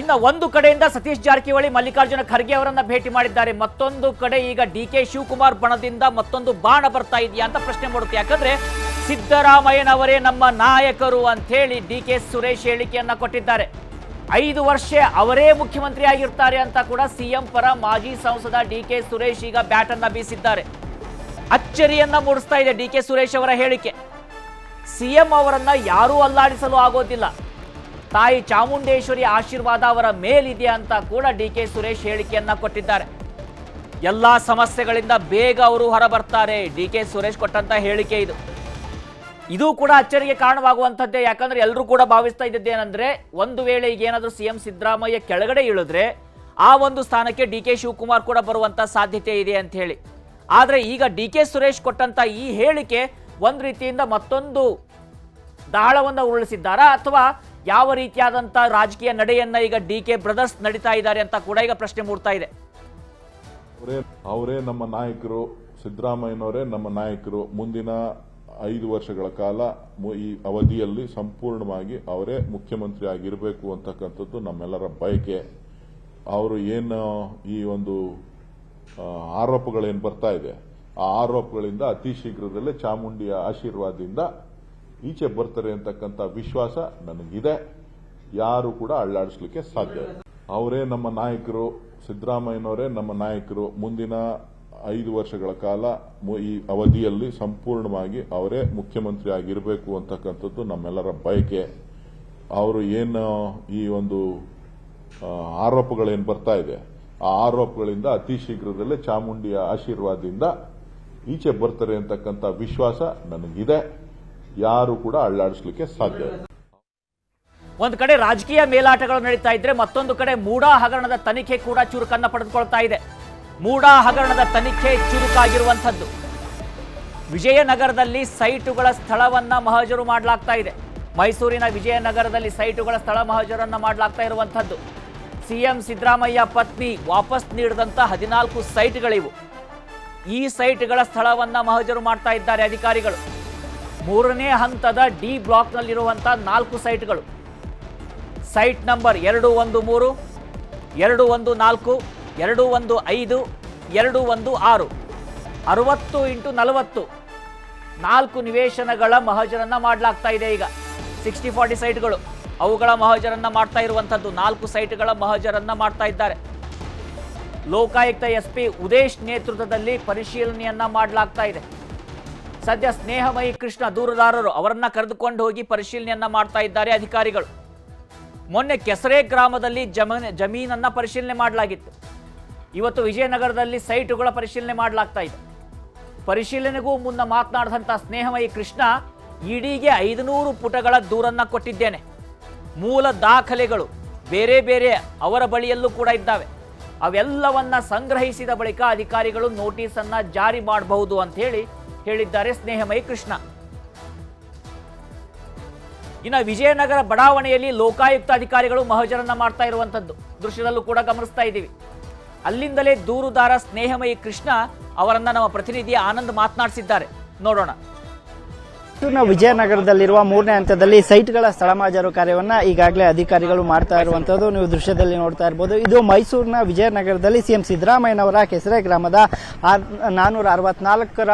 ಇನ್ನ ಒಂದು ಕಡೆಯಿಂದ ಸತೀಶ್ ಜಾರಕಿಹೊಳಿ ಮಲ್ಲಿಕಾರ್ಜುನ ಖರ್ಗೆ ಅವರನ್ನ ಭೇಟಿ ಮಾಡಿದ್ದಾರೆ. ಮತ್ತೊಂದು ಕಡೆ ಈಗ ಡಿ ಕೆ ಶಿವಕುಮಾರ್ ಬಣದಿಂದ ಮತ್ತೊಂದು ಬಾಣ ಬರ್ತಾ ಇದೆಯಾ ಅಂತ ಪ್ರಶ್ನೆ ಮಾಡುತ್ತೆ. ಯಾಕಂದ್ರೆ ಸಿದ್ದರಾಮಯ್ಯನವರೇ ನಮ್ಮ ನಾಯಕರು ಅಂತ ಹೇಳಿ ಡಿ ಕೆ ಸುರೇಶ್ ಹೇಳಿಕೆಯನ್ನ ಕೊಟ್ಟಿದ್ದಾರೆ. ಐದು ವರ್ಷ ಅವರೇ ಮುಖ್ಯಮಂತ್ರಿ ಆಗಿರ್ತಾರೆ ಅಂತ ಕೂಡ ಸಿಎಂ ಪರ ಮಾಜಿ ಸಂಸದ ಡಿ ಕೆ ಸುರೇಶ್ ಈಗ ಬ್ಯಾಟ್ ಅನ್ನ ಬೀಸಿದ್ದಾರೆ. ಅಚ್ಚರಿಯನ್ನ ಮೂಡಿಸ್ತಾ ಇದೆ ಡಿ ಕೆ ಸುರೇಶ್ ಅವರ ಹೇಳಿಕೆ. ಸಿಎಂ ಅವರನ್ನ ಯಾರೂ ಅಲ್ಲಾಡಿಸಲು ಆಗೋದಿಲ್ಲ. ತಾಯಿ ಚಾಮುಂಡೇಶ್ವರಿ ಆಶೀರ್ವಾದ ಅವರ ಮೇಲಿದೆ ಅಂತ ಕೂಡ ಡಿ ಕೆ ಸುರೇಶ್ ಹೇಳಿಕೆಯನ್ನ ಕೊಟ್ಟಿದ್ದಾರೆ. ಎಲ್ಲಾ ಸಮಸ್ಯೆಗಳಿಂದ ಬೇಗ ಅವರು ಹೊರಬರ್ತಾರೆ. ಡಿ ಕೆ ಸುರೇಶ್ ಕೊಟ್ಟಂತ ಹೇಳಿಕೆ ಇದು. ಇದು ಕೂಡ ಅಚ್ಚರಿಗೆ ಕಾರಣವಾಗುವಂಥದ್ದೇ. ಯಾಕಂದ್ರೆ ಎಲ್ಲರೂ ಕೂಡ ಭಾವಿಸ್ತಾ ಇದ್ದದ್ದೇನೆಂದ್ರೆ ಒಂದು ವೇಳೆ ಈಗ ಏನಾದರೂ ಸಿಎಂ ಸಿದ್ದರಾಮಯ್ಯ ಕೆಳಗಡೆ ಇಳಿದ್ರೆ ಆ ಒಂದು ಸ್ಥಾನಕ್ಕೆ ಡಿ ಕೆ ಶಿವಕುಮಾರ್ ಕೂಡ ಬರುವಂತ ಸಾಧ್ಯತೆ ಇದೆ ಅಂತ ಹೇಳಿ. ಆದ್ರೆ ಈಗ ಡಿ ಕೆ ಸುರೇಶ್ ಕೊಟ್ಟಂತ ಈ ಹೇಳಿಕೆ ಒಂದು ರೀತಿಯಿಂದ ಮತ್ತೊಂದು ದಾಳವನ್ನು ಉರುಳಿಸಿದ್ದಾರಾ ಅಥವಾ ಯಾವ ರೀತಿಯಾದಂತ ರಾಜಕೀಯ ನಡೆಯನ್ನ ಈಗ ಡಿ ಕೆ ಬ್ರದರ್ಸ್ ನಡೀತಾ ಇದ್ದಾರೆ ಅಂತ ಕೂಡ ಈಗ ಪ್ರಶ್ನೆ ಮೂಡ್ತಾ ಇದೆ. ಅವರೇ ನಮ್ಮ ನಾಯಕರು, ಸಿದ್ದರಾಮಯ್ಯನವರೇ ನಮ್ಮ ನಾಯಕರು. ಮುಂದಿನ ಐದು ವರ್ಷಗಳ ಕಾಲ ಈ ಅವಧಿಯಲ್ಲಿ ಸಂಪೂರ್ಣವಾಗಿ ಅವರೇ ಮುಖ್ಯಮಂತ್ರಿ ಆಗಿರಬೇಕು ಅಂತಕ್ಕಂಥದ್ದು ನಮ್ಮೆಲ್ಲರ ಬಯಕೆ. ಅವರು ಏನು ಈ ಒಂದು ಆರೋಪಗಳೇನು ಬರ್ತಾ ಇದೆ? ಆ ಆರೋಪಗಳಿಂದ ಅತಿ ಶೀಘ್ರದಲ್ಲೇ ಚಾಮುಂಡಿಯ ಆಶೀರ್ವಾದದಿಂದ ಈಚೆ ಬರ್ತಾರೆ ಅಂತಕ್ಕಂಥ ವಿಶ್ವಾಸ ನನಗಿದೆ. ಯಾರು ಕೂಡ ಅಳ್ಳಾಡಿಸ್ಲಿಕ್ಕೆ ಸಾಧ್ಯ ಅವರೇ ನಮ್ಮ ನಾಯಕರು, ಸಿದ್ದರಾಮಯ್ಯನವರೇ ನಮ್ಮ ನಾಯಕರು. ಮುಂದಿನ ಐದು ವರ್ಷಗಳ ಕಾಲ ಈ ಅವಧಿಯಲ್ಲಿ ಸಂಪೂರ್ಣವಾಗಿ ಅವರೇ ಮುಖ್ಯಮಂತ್ರಿ ಆಗಿರಬೇಕು ಅಂತಕ್ಕಂಥದ್ದು ನಮ್ಮೆಲ್ಲರ ಬಯಕೆ. ಅವರು ಏನು ಈ ಒಂದು ಆರೋಪಗಳೇನು ಬರ್ತಾ ಇದೆ, ಆ ಆರೋಪಗಳಿಂದ ಅತಿ ಶೀಘ್ರದಲ್ಲೇ ಚಾಮುಂಡಿಯ ಆಶೀರ್ವಾದದಿಂದ ಈಚೆ ಬರ್ತಾರೆ ಅಂತಕ್ಕಂಥ ವಿಶ್ವಾಸ ನನಗಿದೆ. ಯಾರು ಕೂಡ ಅಳ್ಳಾಡಿಸ್ಲಿಕ್ಕೆ ಸಾಧ್ಯ. ಒಂದು ಕಡೆ ರಾಜಕೀಯ ಮೇಲಾಟಗಳು ನಡೀತಾ ಇದ್ರೆ ಮತ್ತೊಂದು ಕಡೆ ಮೂಡಾ ಹಗರಣದ ತನಿಖೆ ಕೂಡ ಚುರುಕನ್ನ ಪಡೆದುಕೊಳ್ತಾ ಇದೆ. ಮೂಡಾ ಹಗರಣದ ತನಿಖೆ ಚುರುಕಾಗಿರುವಂಥದ್ದು. ವಿಜಯನಗರದಲ್ಲಿ ಸೈಟುಗಳ ಸ್ಥಳವನ್ನ ಮಹಜರು ಮಾಡಲಾಗ್ತಾ ಇದೆ. ಮೈಸೂರಿನ ವಿಜಯನಗರದಲ್ಲಿ ಸೈಟುಗಳ ಸ್ಥಳ ಮಹಜರನ್ನ ಮಾಡಲಾಗ್ತಾ ಇರುವಂಥದ್ದು. ಸಿಎಂ ಸಿದ್ದರಾಮಯ್ಯ ಪತ್ನಿ ವಾಪಸ್ ನೀಡಿದಂತ ಹದಿನಾಲ್ಕು ಸೈಟ್ಗಳಿವು. ಈ ಸೈಟ್ಗಳ ಸ್ಥಳವನ್ನ ಮಹಜರು ಮಾಡ್ತಾ ಇದ್ದಾರೆ ಅಧಿಕಾರಿಗಳು. ಮೂರನೇ ಹಂತದ ಡಿ ಬ್ಲಾಕ್ನಲ್ಲಿರುವಂಥ ನಾಲ್ಕು ಸೈಟ್ಗಳು. ಸೈಟ್ ನಂಬರ್ ಎರಡು ಒಂದು ಮೂರು, ಎರಡು ಒಂದು ನಾಲ್ಕು, ಎರಡು ಒಂದು ಐದು, ಎರಡು ಒಂದು ಆರು. ಅರವತ್ತು ಇಂಟು ನಲವತ್ತು. ನಾಲ್ಕು ನಿವೇಶನಗಳ ಮಹಜರನ್ನ ಮಾಡಲಾಗ್ತಾ ಇದೆ ಈಗ. ಸಿಕ್ಸ್ಟಿ ಫಾರ್ಟಿ ಸೈಟ್ಗಳು. ಅವುಗಳ ಮಹಜರನ್ನ ಮಾಡ್ತಾ ಇರುವಂಥದ್ದು ನಾಲ್ಕು ಸೈಟ್ಗಳ ಮಹಜರನ್ನ ಮಾಡ್ತಾ ಇದ್ದಾರೆ. ಲೋಕಾಯುಕ್ತ ಎಸ್ ಪಿ ಉದೇಶ್ ನೇತೃತ್ವದಲ್ಲಿ ಪರಿಶೀಲನೆಯನ್ನ ಮಾಡಲಾಗ್ತಾ ಇದೆ. ಸದ್ಯ ಸ್ನೇಹಮಯಿ ಕೃಷ್ಣ ದೂರುದಾರರು ಅವರನ್ನ ಕರೆದುಕೊಂಡು ಹೋಗಿ ಪರಿಶೀಲನೆಯನ್ನ ಮಾಡ್ತಾ ಇದ್ದಾರೆ ಅಧಿಕಾರಿಗಳು. ಮೊನ್ನೆ ಕೆಸರೆ ಗ್ರಾಮದಲ್ಲಿ ಜಮೀನ್, ಜಮೀನನ್ನ ಪರಿಶೀಲನೆ ಮಾಡಲಾಗಿತ್ತು. ಇವತ್ತು ವಿಜಯನಗರದಲ್ಲಿ ಸೈಟುಗಳ ಪರಿಶೀಲನೆ ಮಾಡಲಾಗ್ತಾ ಇದೆ. ಪರಿಶೀಲನೆಗೂ ಮುನ್ನ ಮಾತನಾಡಿದಂಥ ಸ್ನೇಹಮಯಿ ಕೃಷ್ಣ, ಇಡೀಗೆ ಐದುನೂರು ಪುಟಗಳ ದೂರನ್ನ ಕೊಟ್ಟಿದ್ದೇನೆ. ಮೂಲ ದಾಖಲೆಗಳು ಬೇರೆ ಬೇರೆ ಅವರ ಬಳಿಯಲ್ಲೂ ಕೂಡ ಇದ್ದಾವೆ. ಅವೆಲ್ಲವನ್ನ ಸಂಗ್ರಹಿಸಿದ ಬಳಿಕ ಅಧಿಕಾರಿಗಳು ನೋಟಿಸ್ ಅನ್ನ ಜಾರಿ ಮಾಡಬಹುದು ಅಂತ ಹೇಳಿ ಹೇಳಿದ್ದಾರೆ ಸ್ನೇಹಮಯಿ ಕೃಷ್ಣ. ಇನ್ನು ವಿಜಯನಗರ ಬಡಾವಣೆಯಲ್ಲಿ ಲೋಕಾಯುಕ್ತ ಅಧಿಕಾರಿಗಳು ಮಹಜರನ್ನ ಮಾಡ್ತಾ ಇರುವಂತದ್ದು ದೃಶ್ಯದಲ್ಲೂ ಕೂಡ ಗಮನಿಸ್ತಾ ಇದ್ದೀವಿ. ಅಲ್ಲಿಂದಲೇ ದೂರುದಾರ ಸ್ನೇಹಮಯಿ ಕೃಷ್ಣ ಅವರನ್ನ ನಮ್ಮ ಪ್ರತಿನಿಧಿ ಆನಂದ್ ಮಾತನಾಡಿಸಿದ್ದಾರೆ. ನೋಡೋಣ. ವಿಜಯನಗರದಲ್ಲಿರುವ ಮೂರನೇ ಹಂತದಲ್ಲಿ ಸೈಟ್ಗಳ ಸ್ಥಳ ಮಾಜರು ಕಾರ್ಯವನ್ನ ಈಗಾಗಲೇ ಅಧಿಕಾರಿಗಳು ಮಾಡ್ತಾ ಇರುವಂತದ್ದು ನೀವು ದೃಶ್ಯದಲ್ಲಿ ನೋಡ್ತಾ ಇರಬಹುದು ಇದು ಮೈಸೂರಿನ ವಿಜಯನಗರದಲ್ಲಿ ಸಿಎಂ ಸಿದ್ದರಾಮಯ್ಯನವರ ಕೆಸರೆ ಗ್ರಾಮದ ನಾನೂರ ಅರವತ್ನಾಲ್ಕರ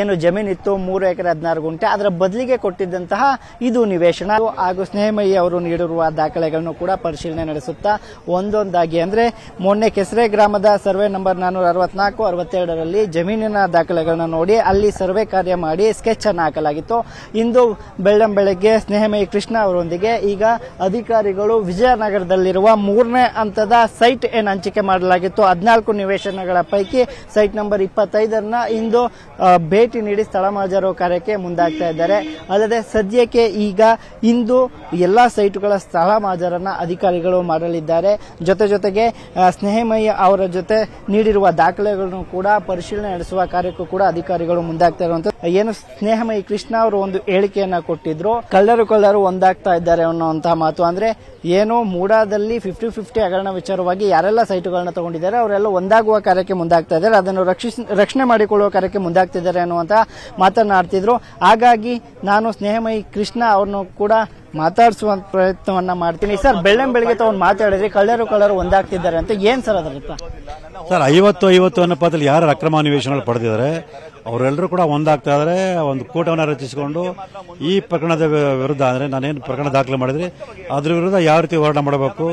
ಏನು ಜಮೀನಿತ್ತು, ಮೂರು ಎಕರೆ ಹದಿನಾರು ಗುಂಟೆ. ಅದರ ಬದಲಿಗೆ ಕೊಟ್ಟಿದ್ದಂತಹ ಇದು ನಿವೇಶನ. ಹಾಗೂ ಸ್ನೇಹಮಯಿ ಅವರು ನೀಡಿರುವ ದಾಖಲೆಗಳನ್ನು ಕೂಡ ಪರಿಶೀಲನೆ ನಡೆಸುತ್ತಾ ಒಂದೊಂದಾಗಿ. ಅಂದ್ರೆ ಮೊನ್ನೆ ಕೆಸರೆ ಗ್ರಾಮದ ಸರ್ವೆ ನಂಬರ್ ನಾನೂರ ಅರವತ್ನಾಲ್ಕು, ಅರವತ್ತೆರಡರಲ್ಲಿ ಜಮೀನಿನ ದಾಖಲೆಗಳನ್ನು ನೋಡಿ ಅಲ್ಲಿ ಸರ್ವೆ ಕಾರ್ಯ ಮಾಡಿ ಸ್ಕೆಚ್ ಅನ್ನು ಹಾಕಲಾಗಿತ್ತು. ಇಂದು ಬೆಳ್ಳಂ ಬೆಳಗ್ಗೆ ಸ್ನೇಹಮಯಿ ಕೃಷ್ಣ ಅವರೊಂದಿಗೆ ಈಗ ಅಧಿಕಾರಿಗಳು ವಿಜಯನಗರದಲ್ಲಿರುವ ಮೂರನೇ ಹಂತದ ಸೈಟ್ ಏನು ಹಂಚಿಕೆ ಮಾಡಲಾಗಿತ್ತು. ಹದಿನಾಲ್ಕು ನಿವೇಶನಗಳ ಪೈಕಿ ಸೈಟ್ ನಂಬರ್ ಇಪ್ಪತ್ತೈದರನ್ನ ಇಂದು ಭೇಟಿ ನೀಡಿ ಸ್ಥಳ ಮಹಜರು ಕಾರ್ಯಕ್ಕೆ ಮುಂದಾಗ್ತಾ ಇದ್ದಾರೆ. ಅಲ್ಲದೆ ಸದ್ಯಕ್ಕೆ ಈಗ ಇಂದು ಎಲ್ಲಾ ಸೈಟುಗಳ ಸ್ಥಳ ಮಾಜರನ್ನ ಅಧಿಕಾರಿಗಳು ಮಾಡಲಿದ್ದಾರೆ. ಜೊತೆ ಜೊತೆಗೆ ಸ್ನೇಹಮಯ್ಯ ಅವರ ಜೊತೆ ನೀಡಿರುವ ದಾಖಲೆಗಳನ್ನು ಕೂಡ ಪರಿಶೀಲನೆ ನಡೆಸುವ ಕಾರ್ಯಕ್ಕೂ ಕೂಡ ಅಧಿಕಾರಿಗಳು ಮುಂದಾಗ್ತಾ ಇರುವಂತ ಏನು ಸ್ನೇಹಮಯಿ ಕೃಷ್ಣ ಅವರು ಒಂದು ಹೇಳಿಕೆಯನ್ನ ಕೊಟ್ಟಿದ್ರು. ಕಳ್ಳರು ಕಳ್ಳರು ಒಂದಾಗ್ತಾ ಇದ್ದಾರೆ ಅನ್ನುವಂತಹ ಮಾತು. ಅಂದ್ರೆ ಏನು ಮೂಡಾದಲ್ಲಿ ಫಿಫ್ಟಿ ಫಿಫ್ಟಿ ಹಗರಣ ವಿಚಾರವಾಗಿ ಯಾರೆಲ್ಲ ಸೈಟುಗಳನ್ನ ತಗೊಂಡಿದ್ದಾರೆ, ಅವರೆಲ್ಲ ಒಂದಾಗುವ ಕಾರ್ಯಕ್ಕೆ ಮುಂದಾಗ್ತಾ ಇದ್ದಾರೆ. ಅದನ್ನು ರಕ್ಷಿಸ್, ರಕ್ಷಣೆ ಮಾಡಿಕೊಳ್ಳುವ ಕಾರ್ಯಕ್ಕೆ ಮುಂದಾಗ್ತಿದ್ದಾರೆ ಅನ್ನುವಂತ ಮಾತನಾಡ್ತಿದ್ರು. ಹಾಗಾಗಿ ನಾನು ಸ್ನೇಹಮಯಿ ಕೃಷ್ಣ ಅವ್ರನ್ನು ಕೂಡ ಮಾತಾಡಿಸುವ ಪ್ರಯತ್ನವನ್ನ ಮಾಡ್ತೀನಿ. ಸರ್ ಬೆಳ್ಳಂ ಬೆಳಿಗ್ಗೆ ತಗೊಂಡು ಮಾತಾಡಿದ್ರೆ ಕಳ್ಳರು ಕಳ್ಳರು ಒಂದಾಗ್ತಿದ್ದಾರೆ ಅಂತ ಏನ್ ಸರ್ ಅದರ ಸರ್, ಐವತ್ತು ಐವತ್ತು ಅನ್ನೋ ಪದದಲ್ಲಿ ಯಾರು ಅಕ್ರಮ ನಿವೇಶನಗಳು ಪಡೆದಿದ್ದಾರೆ? ಅವರೆಲ್ಲರೂ ಕೂಡ ಒಂದಾಗ್ತಾ ಇದ್ದಾರೆ ಒಂದು ಕೂಟವನ್ನು ರಚಿಸಿಕೊಂಡು ಈ ಪ್ರಕರಣದ ವಿರುದ್ಧ ಅಂದರೆ ನಾನೇನು ಪ್ರಕರಣ ದಾಖಲೆ ಮಾಡಿದ್ರೆ ಅದ್ರ ವಿರುದ್ಧ ಯಾವ ರೀತಿ ಹೋರಾಟ ಮಾಡಬೇಕು?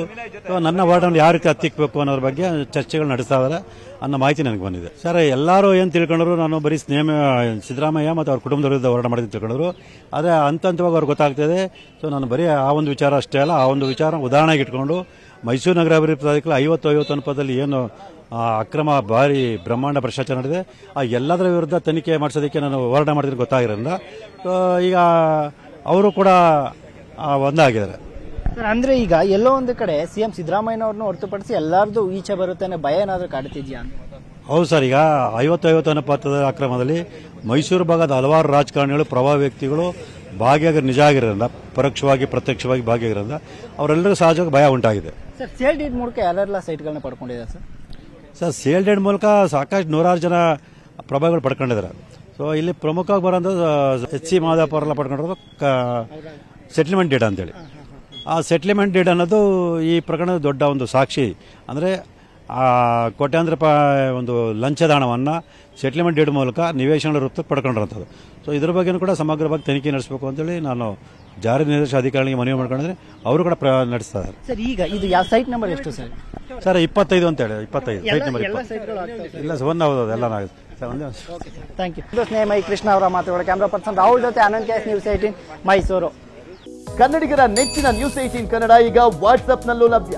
ನನ್ನ ಹೋರಾಟವನ್ನು ಯಾವ ರೀತಿ ಹತ್ತಿಕ್ಕಬೇಕು ಅನ್ನೋದ್ರ ಬಗ್ಗೆ ಚರ್ಚೆಗಳು ನಡೆಸ್ತಾ ಇದ್ದಾರೆ ಅನ್ನೋ ಮಾಹಿತಿ ನನಗೆ ಬಂದಿದೆ. ಸರ್, ಎಲ್ಲರೂ ಏನು ತಿಳ್ಕೊಂಡ್ರು? ನಾನು ಬರೀ ಸ್ನೇಹ, ಸಿದ್ದರಾಮಯ್ಯ ಮತ್ತು ಅವ್ರ ಕುಟುಂಬದ ವಿರುದ್ಧ ಹೋರಾಟ ಮಾಡಿದ್ದು ತಿಳ್ಕೊಂಡ್ರು. ಆದರೆ ಹಂತ ಹಂತವಾಗಿ ಅವ್ರಿಗೆ ಗೊತ್ತಾಗ್ತಿದೆ. ಸೊ ನಾನು ಬರೀ ಆ ಒಂದು ವಿಚಾರ ಅಷ್ಟೇ ಅಲ್ಲ, ಆ ಒಂದು ವಿಚಾರ ಉದಾಹರಣೆಗೆ ಇಟ್ಕೊಂಡು ಮೈಸೂರು ನಗರ ಅಭಿವೃದ್ಧಿ ಪ್ರಾಧಿಕಾರ ಐವತ್ತು ಐವತ್ತು ಅನುಪಾತದಲ್ಲಿ ಏನು ಅಕ್ರಮ ಭಾರಿ ಬ್ರಹ್ಮಾಂಡ ಭ್ರಷ್ಟಾಚಾರ ನಡೆದಿದೆ. ಆ ಎಲ್ಲದರ ವಿರುದ್ಧ ತನಿಖೆ ಮಾಡಿಸೋದಕ್ಕೆ ನಾನು ಹೋರಾಟ ಮಾಡಿದ್ರೆ ಗೊತ್ತಾಗಿರಲಿಲ್ಲ. ಸೊ ಈಗ ಅವರು ಕೂಡ ಒಂದಾಗಿದ್ದಾರೆ. ಸರ್ ಅಂದ್ರೆ ಈಗ ಎಲ್ಲೋ ಒಂದು ಕಡೆ ಸಿಎಂ ಸಿದ್ದರಾಮಯ್ಯನವ್ರನ್ನ ಹೊರತುಪಡಿಸಿ ಎಲ್ಲರದು ಈಚೆ ಬರುತ್ತೆ ಅನ್ನೋ ಭಯ ಏನಾದರೂ ಕಾಡ್ತಿದ್ಯಾ? ಹೌದು ಸರ್ ಈಗ ಐವತ್ತು ಐವತ್ತು ಅನುಪಾತದ ಅಕ್ರಮದಲ್ಲಿ ಮೈಸೂರು ಭಾಗದ ಹಲವಾರು ರಾಜಕಾರಣಿಗಳು ಪ್ರಭಾವ ವ್ಯಕ್ತಿಗಳು ಭಾಗಿಯಾಗಿ ನಿಜ ಆಗಿರೋದ್ರಿಂದ ಪರೋಕ್ಷವಾಗಿ ಪ್ರತ್ಯಕ್ಷವಾಗಿ ಭಾಗಿಯಾಗಿರೋದ್ರಿಂದ ಅವರೆಲ್ಲರೂ ಸಹಜವಾಗಿ ಭಯ ಉಂಟಾಗಿದೆ. ಸರ್ ಸೇಲ್ ಡೀಡ್ ಮೂಲಕ ಯಾರೆಲ್ಲ ಸೈಟ್ಗಳನ್ನ ಪಡ್ಕೊಂಡಿದ್ದಾರೆ ಸರ್? ಸರ್ ಸೇಲ್ ಡೇಡ್ ಮೂಲಕ ಸಾಕಷ್ಟು ನೂರಾರು ಜನ ಪ್ರಭಾವಗಳು ಪಡ್ಕೊಂಡಿದ್ದಾರೆ. ಸೊ ಇಲ್ಲಿ ಪ್ರಮುಖವಾಗಿ ಬರೋದು ಎಚ್ ಸಿ ಮಾದಪ್ಪ ಎಲ್ಲ ಪಡ್ಕೊಂಡಿರೋದು ಸೆಟ್ಲ್ಮೆಂಟ್ ಡೇಟ್ ಅಂತೇಳಿ. ಆ ಸೆಟ್ಲ್ಮೆಂಟ್ ಡೇಟ್ ಅನ್ನೋದು ಈ ಪ್ರಕರಣದ ದೊಡ್ಡ ಒಂದು ಸಾಕ್ಷಿ. ಅಂದರೆ ಆ ಕೋಟ್ಯಾಂತರ ರೂಪಾಯಿ ಒಂದು ಲಂಚದ ಹಣವನ್ನು ಸೆಟ್ಲ್ಮೆಂಟ್ ಡೇಟ್ ಮೂಲಕ ನಿವೇಶನ ರೂಪ ಪಡ್ಕೊಂಡಿರೋಂಥದ್ದು ಸೊ ಇದ್ರ ಬಗ್ಗೆನೂ ಕೂಡ ಸಮಗ್ರವಾಗಿ ತನಿಖೆ ನಡೆಸಬೇಕು ಅಂತೇಳಿ ನಾನು ಜಾರಿ ನಿರ್ದೇಶ ಅಧಿಕಾರಿಗಳಿಗೆ ಮನವಿ ಮಾಡ್ಕೊಂಡಿದ್ರೆ ಅವರು ಕೂಡ ನಡೆಸ್ತಾ ಇದ್ದಾರೆ ಸರ್ ಈಗ ಇದು ಯಾವ ಸೈಟ್ ನಂಬರ್ ಎಷ್ಟು ಸರ್? ಸರ್ ಇಪ್ಪತ್ತೈದು ಅಂತ ಹೇಳಿ ಇಪ್ಪತ್ತೈದು ಸೈಟ್ ನಂಬರ್ ಇಲ್ಲ ಸರ್ ಒಂದು ಹೌದು ಎಲ್ಲ ನಾವು ಸರ್ ಒಂದೇ ಥ್ಯಾಂಕ್ ಯು ಸ್ನೇಹ ಮೈ ಕೃಷ್ಣ ಅವರ ಮಾತುಗಳು. ಕ್ಯಾಮ್ರಾ ಪರ್ಸನ್ ರಾಹುಲ್ ಜೊತೆ ಆನಂದ್ ಕ್ಯಾಸ್ ನ್ಯೂಸ್ ಏಟೀನ್ ಮೈಸೂರು. ಕನ್ನಡಿಗರ ನೆಚ್ಚಿನ ನ್ಯೂಸ್ ಏಟೀನ್ ಕನ್ನಡ ಈಗ ವಾಟ್ಸ್ಆಪ್ನಲ್ಲೂ ಲಭ್ಯ.